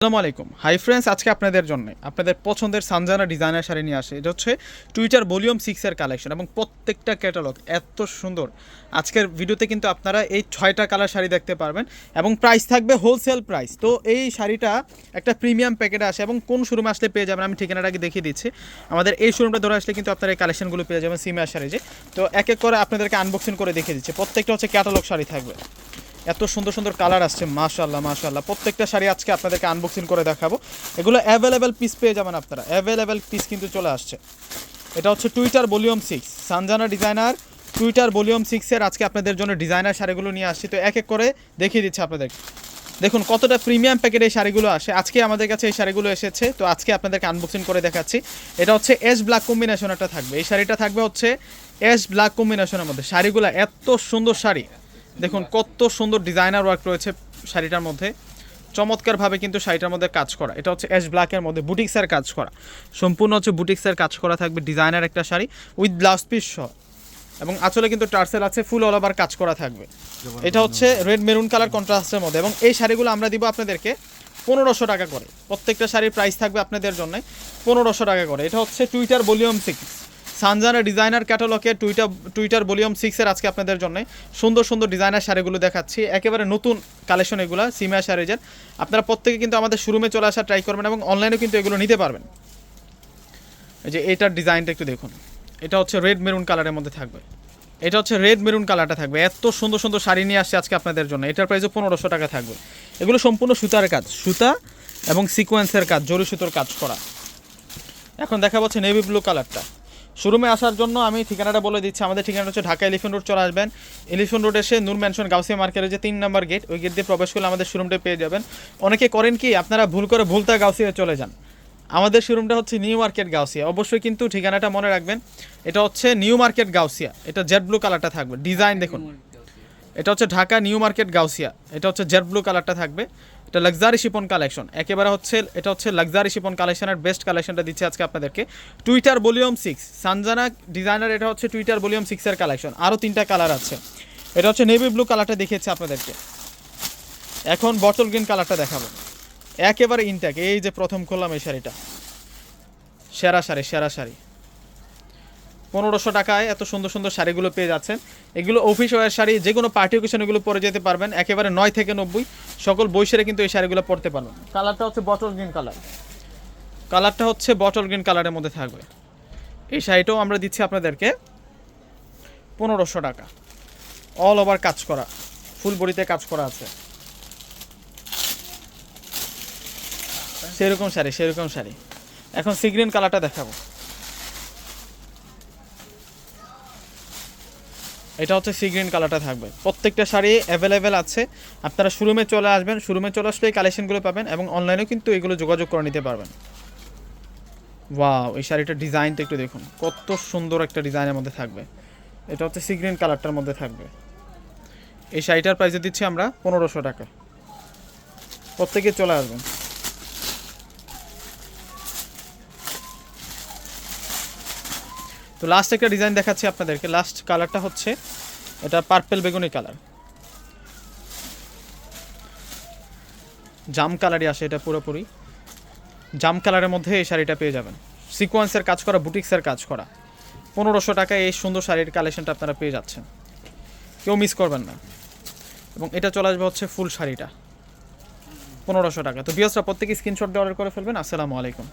আসসালামু আলাইকুম। Hi friends আজকে আপনাদের জন্য আপনাদের পছন্দের সানজানা ডিজাইনার শাড়ি নিয়ে আসে। এটা হচ্ছে টুইটার ভলিউম সিক্সের কালেকশন এবং প্রত্যেকটা ক্যাটালগ এত সুন্দর। আজকের ভিডিওতে কিন্তু আপনারা এই ছয়টা কালার শাড়ি দেখতে পারবেন এবং প্রাইস থাকবে হোলসেল প্রাইস তো এই শাড়িটা একটা প্রিমিয়াম প্যাকেটে আসে এবং কোন শোরুমে আসলে পেয়ে যাবেন আমি ঠিকানাটা আগে দেখিয়ে দিচ্ছি। আমাদের এই শোরুমটা ধরে আসলে কিন্তু আপনারা এই কালেকশনগুলো পেয়ে যাবেন সিমিয়ার শাড়ি যে। তো এক এক করে আপনাদেরকে আনবক্সিং করে দেখিয়ে দিচ্ছে। প্রত্যেকটা হচ্ছে ক্যাটালগ শাড়ি থাকবে। এত সুন্দর সুন্দর কালার আসছে মাশাল্লাহ মাশাল্লাহ প্রত্যেকটা শাড়ি আজকে আপনাদেরকে আনবক্সিং করে দেখাবো। এগুলো অ্যাভেলেবেল পিস পেয়ে যাবেন আপনারা। অ্যাভেলেবেল পিস কিন্তু চলে আসছে। এটা হচ্ছে Twitter volume six Sanjana designer Twitter volume সিক্সের আজকে আপনাদের জন্য ডিজাইনার শাড়িগুলো নিয়ে আসছি। তো এক এক করে দেখিয়ে দিচ্ছে আপনাদের। দেখুন, কতটা প্রিমিয়াম প্যাকেটে এই শাড়িগুলো আসে। আজকে আমাদের কাছে এই শাড়িগুলো এসেছে। তো আজকে আপনাদেরকে আনবক্সিং করে দেখাচ্ছি। এটা হচ্ছে এস ব্ল্যাক কম্বিনেশন একটা থাকবে। এই শাড়িটা থাকবে হচ্ছে এস ব্ল্যাক কম্বিনেশনের মধ্যে। শাড়িগুলো এত সুন্দর শাড়ি। দেখুন, কত সুন্দর ডিজাইনার ওয়ার্ক রয়েছে শাড়িটার মধ্যে। চমৎকারভাবে কিন্তু শাড়িটার মধ্যে কাজ করা। এটা হচ্ছে অ্যাশ ব্ল্যাকের মধ্যে বুটিক্সের কাজ করা। সম্পূর্ণ হচ্ছে বুটিক্সের কাজ করা থাকবে ডিজাইনার একটা শাড়ি উইথ ব্লাউজ পিস সহ। এবং আঁচলে কিন্তু টার্সেল আছে ফুল অল ওভার কাজ করা থাকবে। এটা হচ্ছে রেড মেরুন কালার কন্ট্রাস্টের মধ্যে। এবং এই শাড়িগুলো আমরা দিব আপনাদেরকে পনেরোশো টাকা করে। প্রত্যেকটা শাড়ির প্রাইস থাকবে আপনাদের জন্য পনেরোশো টাকা করে। এটা হচ্ছে Twitter volume six Sanjana designer ক্যাটালগে Twitter Twitter volume সিক্সের আজকে আপনাদের জন্য সুন্দর সুন্দর ডিজাইনার শাড়িগুলো দেখাচ্ছি। একেবারে নতুন কালেকশন এগুলো সিমিয়া শাড়িজের আপনারা প্রত্যেকে কিন্তু আমাদের শোরুমে চলে আসা ট্রাই করবেন এবং অনলাইনেও কিন্তু এগুলো নিতে পারবেন। এই যে এটার ডিজাইনটা একটু দেখুন। এটা হচ্ছে রেড মেরুন কালারের মধ্যে থাকবে। এটা হচ্ছে রেড মেরুন কালারটা থাকবে। এত সুন্দর সুন্দর শাড়ি নিয়ে আসছে আজকে আপনাদের জন্য। এটার প্রাইসও পনেরোশো টাকা থাকবে। এগুলো সম্পূর্ণ সুতার কাজ। সুতা এবং সিকোয়েন্সের কাজ, জরি সুতোর কাজ করা। এখন দেখা পাচ্ছে নেভি ব্লু কালারটা শোরুমে আসার জন্য আমি ঠিকানাটা বলে দিচ্ছি। আমাদের ঠিকানা হচ্ছে ঢাকা এলিফেন্ট রোড, চলে আসবেন। এলিফেন্ট রোড এসে নূর ম্যানশন, গাউসিয়া মার্কেটের যে তিন নম্বর গেট, ওই গেট দিয়ে প্রবেশ করলে আমাদের শোরুমটা পেয়ে যাবেন। অনেকে করেন কি, আপনারা ভুল করে ভুলতা গাউসিয়া চলে যান। আমাদের শোরুমটা হচ্ছে নিউ মার্কেট গাউসিয়া। অবশ্যই কিন্তু ঠিকানাটা মনে রাখবেন। এটা হচ্ছে নিউ মার্কেট গাউসিয়া। এটা জেড ব্লু কালারটা থাকবে। ডিজাইন দেখুন। এটা হচ্ছে ঢাকা, নিউ মার্কেট, গাউসিয়া। এটা হচ্ছে জেড ব্লু কালারটা থাকবে। এটা লাক্সারি শিপন কালেকশন। একেবারে হচ্ছে, এটা হচ্ছে লাক্সারি শিপন কালেকশনের বেস্ট কালেকশনটা দিচ্ছে আজকে আপনাদেরকে। Twitter volume six. Sanjana designer, এটা হচ্ছে টুইটার ভলিউম সিক্সের কালেকশন। আরও তিনটা কালার আছে। এটা হচ্ছে নেভি ব্লু কালারটা দেখিয়েছে আপনাদেরকে। এখন বটল গ্রিন কালারটা দেখাবো। একেবারে ইনট্যাক এই যে প্রথম করলাম এই শাড়িটা সেরা শাড়ি সেরা শাড়ি। পনেরোশো টাকায় এত সুন্দর সুন্দর শাড়িগুলো পেয়ে যাচ্ছেন। এগুলো অফিস ওয়ার শাড়ি যে কোনো পার্টি অকেশন এগুলো পরে যেতে পারবেন। একেবারে নয় থেকে নব্বই। সকল বৈশারে কিন্তু এই শাড়িগুলো পরতে পারবেন। কালারটা হচ্ছে বটল গ্রিন কালার কালারটা হচ্ছে বটল গ্রিন কালারের মধ্যে থাকবে। এই শাড়িটাও আমরা দিচ্ছি আপনাদেরকে পনেরোশো টাকা। অল ওভার কাজ করা। ফুল বডিতে কাজ করা আছে। সেরকম শাড়ি সেরকম শাড়ি। এখন সি গ্রিন কালারটা দেখাবো। এটা হচ্ছে সি গ্রিন কালারটা থাকবে। প্রত্যেকটা শাড়ি অ্যাভেলেবেল আছে। আপনারা শোরুমে চলে আসবেন শোরুমে চলে আসলে এই কালেকশনগুলো পাবেন এবং অনলাইনেও কিন্তু এগুলো যোগাযোগ করে নিতে পারবেন। ওয়াও এই শাড়িটার ডিজাইনটা একটু দেখুন। কত সুন্দর একটা ডিজাইনের মধ্যে থাকবে। এটা হচ্ছে সি গ্রিন কালারটার মধ্যে থাকবে। এই শাড়িটার প্রাইসে দিচ্ছি আমরা পনেরোশো টাকা। প্রত্যেকে চলে আসবেন। তো লাস্ট একটা ডিজাইন দেখাচ্ছি আপনাদেরকে। লাস্ট কালারটা হচ্ছে এটা পার্পেল বেগুনি কালার জাম কালারই আসে এটা পুরোপুরি। জাম কালারের মধ্যে এই শাড়িটা পেয়ে যাবেন। সিকোয়েন্সের কাজ করা বুটিক্সের কাজ করা। পনেরোশো টাকায় এই সুন্দর শাড়ির কালেকশনটা আপনারা পেয়ে যাচ্ছেন। কেউ মিস করবেন না। এবং এটা চলে আসবে হচ্ছে ফুল শাড়িটা। পনেরোশো টাকা। তো বিয়সরা প্রত্যেকে স্ক্রিনশট অর্ডার করে ফেলবেন। আসসালামু আলাইকুম।